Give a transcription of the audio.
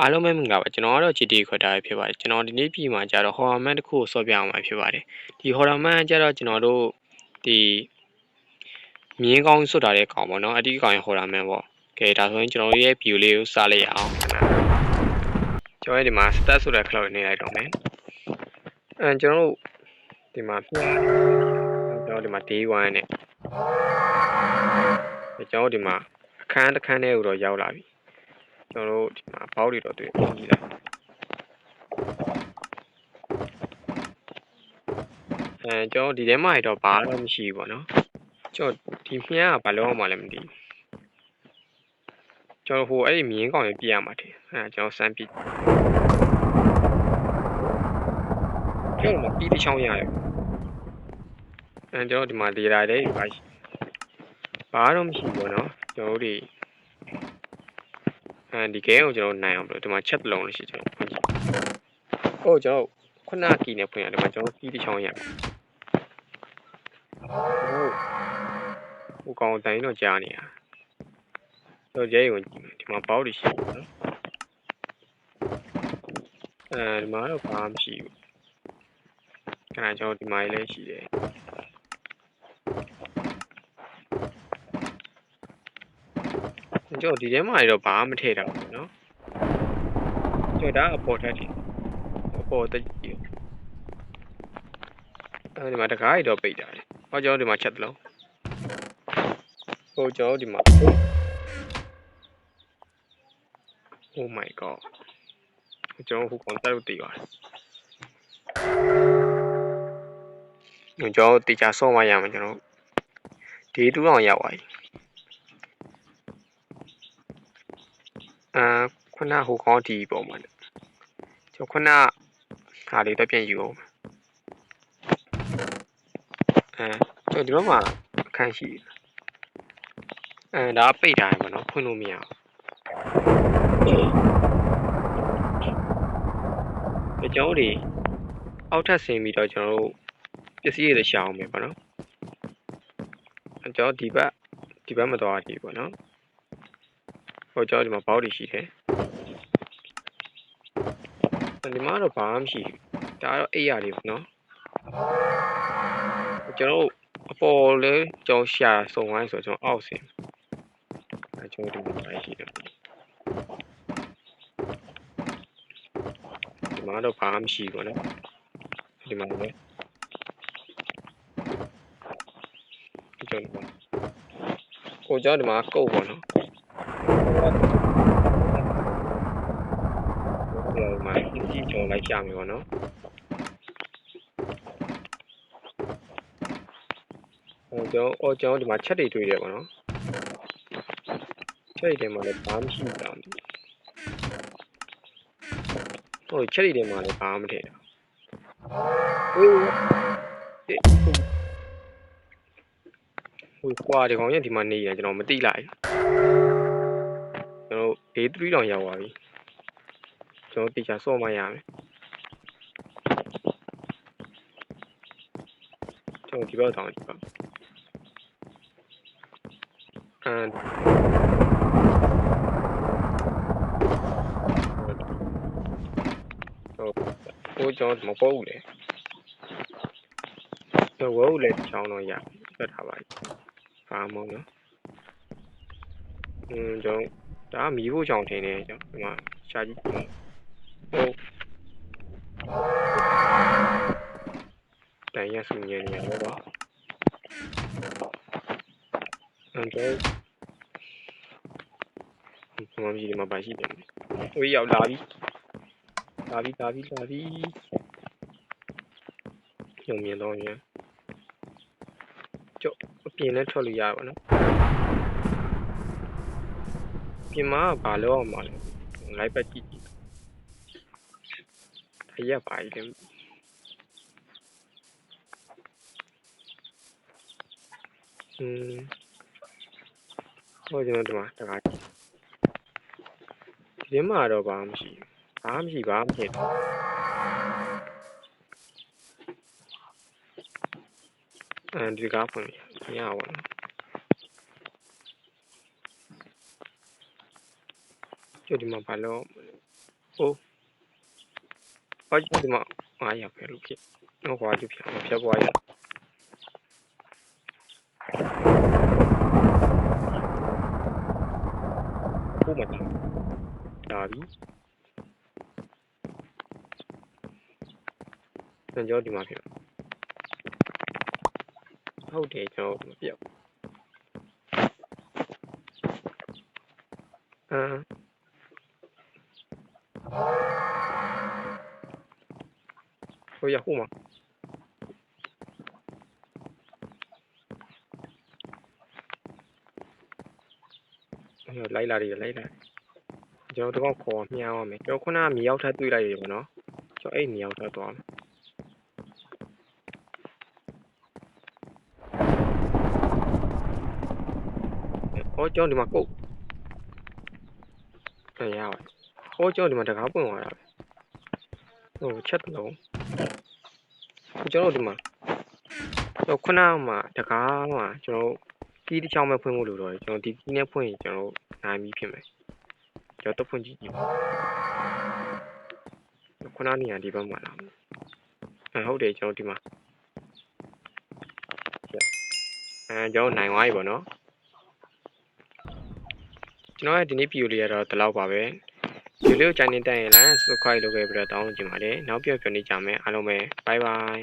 အားလုံးပဲမင်္ဂလာပါကျွန်တော်ကတော့ GTA ခွတ်ထားရဖြစ်ပါတယ်ကျွန်တော်ဒီနေ့ပြည်မှာကြတော့ horror man တစ်ခုကိုဆော့ပြအောင်မှာဖြစ်ပါတယ်ဒီ horror man ကြတော့ကျွန်တော်တို့ဒီမြင်းကောင်းစွတ်တာတဲ့ကောင်ပေါ့နော်အတိကောင်ရဲ့ horror man ပေါ့ကဲဒါဆိုရင်ကျွန်တော်တို့ရဲ့ view လေးကိုစလိုက်ရအောင်ကျွန်တော်ဒီမှာ stat ဆိုတဲ့ cloud နေလိုက်တော့မယ်အဲကျွန်တော်တို့ဒီမှာကျွန်တော်ဒီမှာ day 1နဲ့ကျွန်တော်ဒီမှာအခန်းတစ်ခန်းထဲကိုတော့ရောက်လာပြီ ကျွန်တော်တို့ဒီမှာဘောက်တွေတော့တွေ့ကြည့်လိုက်အဲကျွန်တော်ဒီထဲမှာတော့ဘာတော့မရှိဘူးပေါ့နော်ကျွန်တော်ဒီမြန်းကဘာလို့အောင်မှလည်းမသိဘူးကျွန်တော်ဟိုအဲ့ဒီမြင်းကောင်ရပြရမှာတယ်အဲကျွန်တော်စမ်းပြကျွန်တော်မပြီးတစ်ချောင်းရတယ်အဲကျွန်တော်ဒီမှာဒေတာတွေပါရှိဘာတော့မရှိဘူးပေါ့နော်ကျွန်တော်တို့ဒီ အဲဒီ game ကိုကျွန်တော်နိုင်အောင်ပြီးတော့ဒီမှာ chat တစ်လုံးလို့ရှိကျွန်တော်ဖွင့်ကြည့်။ဟိုကျွန်တော်ခုနကီနဲ့ဖွင့်ရတယ်ဒီမှာကျွန်တော်စီးတစ်ချောင်းရမယ်။ဟိုဟိုကောင်တိုင်းတော့ကြားနေတာ။တော့ရဲရင်ကြည့်မယ်ဒီမှာပေါက်တွေရှိတယ်နော်။အဲဒီမှာတော့ဘာမှမရှိဘူး။ခဏကျွန်တော်ဒီမှာလည်းရှိတယ်။ ကျော်ဒီထဲမှာတော့ဘာမှမထည့်တာဘူးနော်ကျော်ဒါအပေါ်ထက်တယ်အပေါ်တက်ကြည့်အဲဒီမှာတကားရီတော့ပိတ်တာလေဟောကျော်ဒီမှာချက်တလုံးဟိုကျော်ဒီမှာ Oh my god ကျွန်တော်ဟိုကွန်တက်လို့တည်ပါတယ်ကျွန်တော်တေချာဆော့မရမှာကျွန်တော်ဒေးတူအောင်ရောက်ပါပြီ အာခုနဟိုကောင်းဒီပုံမှာကျွန်ခုနဟာလေးတော့ပြန်ယူအောင်အဲကျွန်ဒီဘက်မှာအခန်းရှိအဲဒါပိတ်ထားရမှာနော်ဖွင့်လို့မရဘူးကျွန်တော်တို့အောက်ထပ်ဆင်းပြီးတော့ကျွန်တော်တို့ပစ္စည်းတွေရှာအောင်မယ်ပေါ့နော်ကျွန်တော်ဒီဘက်ဒီဘက်မသွားကြည့်ပေါ့နော် ဟိုကျွန်တော်ဒီမှာဘောက်တွေရှိတယ်ဒီမှာတော့ဘာမှမရှိဘူးဒါကတော့အိပ်ရလေးပေါ့နော်ကျွန်တော်အပေါ်လဲကျွန်တော်ရှာစုံဝိုင်းဆိုတော့ကျွန်တော်အောက်ဆင်းအဲကျွန်တော်ဒီမှာရှိတယ်ဒီမှာတော့ဘာမှမရှိဘူးနော်ဒီမှာလည်းကျွန်တော်ဟိုကျွန်တော်ဒီမှာကုတ်ပေါ့နော်ကျွန် တော်မှာအင်းကြီးကျွန်တော်လိုက်ရှာမယ်ပေါ့နော်ဟိုကျွန်တော်အော်ကျွန်တော်ဒီမှာချက်တွေတွေ့တယ်ပေါ့နော်ချက်တွေထဲမှာလည်းဘာမှမရှိတာဟိုချက်တွေထဲမှာလည်းဘာမှမထည့်တာဟိုဟိုကွာဒီကောင်ရဲ့ဒီမှာနေရကျွန်တော်မသိလိုက်ကျွန်တော် A3 တောင်ရောက်သွားပြီ ကျွန်တော်တေချာဆော့မှရမယ်ကျွန်တော်ဒီဘက်တောင်ဒီဘက်အမ်ဟိုကျွန်တော်မပေါ်ဘူးလေကျွန်တော်ဝဲဦးလေချောင်းတော့ရပြတ်ထားပါပြီဘာမှမဟုတ်နော်อืมကျွန်တော်ဒါကမီးဖို့ချောင်းထင်တယ်ကျွန်တော်ဒီမှာရှာကြည့်ဟို တိုင်ရဆူညံနေရတော့အန်တော့ဒီမှာကြီးဒီမှာပါရှိတယ်ဟိုရောက်လာပြီလာပြီလာပြီလာပြီညုံမြင်တော့ရင်ကျုပ်အပြင်နဲ့ထွက်လို့ရပါတော့ပြင်မှာဘာလို့အောင်မလဲလိုက်ပတ်ကြည့်ကြည့် အရက်ပါလေอืมဟိုကျွန်တော်ဒီမှာတခါဒီမှာတော့ဘာမှမရှိဘူးဘာမှမရှိဘာမှဖြစ်တော့အဲဒီကားဖွင့်ရပါဘူးကျဒီမှာဘာလို့ဟော ဒီမှာအားရပဲလို့ဖြစ်ဟောကွာဒီဖြစ်ဖြတ်ပွားရဘုမတာဒါပြီကျွန်တော်ဒီမှာဖြစ်ဟုတ်တယ်ကျွ န်တော်မပြောက်အမ်ဟိုရဟိုမှာအဲ့လိုက်လာတယ်လိုက်လာကျွန်တော်တော့ခေါ်မြှောင်းရမယ်ကျွန်တော်ခုနကမြေရောက်ထပ်တွေ့လိုက်ရတယ်ပေါ့နော်ကျွန်တော်အဲ့မြေရောက်ထပ်သွားမယ်ဟောကျောင်းဒီမှာကုတ်အဲရပါဟောကျောင်းဒီမှာတကားပွင့်သွားတာဟိုချက်တလုံး ကျွန်တော်ဒီမှာတော့ခုနကမှတကားမှာကျွန်တော်ကီးတစ်ချောင်းပဲဖွင့်ဖို့လိုတော့တယ်ကျွန်တော်ဒီကီးနဲ့ဖွင့်ရင်ကျွန်တော်နိုင်ပြီဖြစ်မယ်ကျွန်တော်တော့ဖွင့်ကြည့်ကြည့်ပါခုနနေရာဒီဘက်မှာလာအဲဟုတ်တယ်ကျွန်တော်ဒီမှာအဲကျွန်တော်နိုင်သွားပြီပေါ့နော်ကျွန်တော်ရဲ့ဒီနေ့ဗီဒီယိုလေးကတော့ဒီလောက်ပါပဲဗီ ဒီယိုလေးကိုကြိုင်နေတတ်ရင် like subscribe လုပ်ခဲ့ပြီးတော့တောင်းလို့ချင်ပါတယ်နောက်ပြောပြနေကြမယ်အားလုံးပဲ bye bye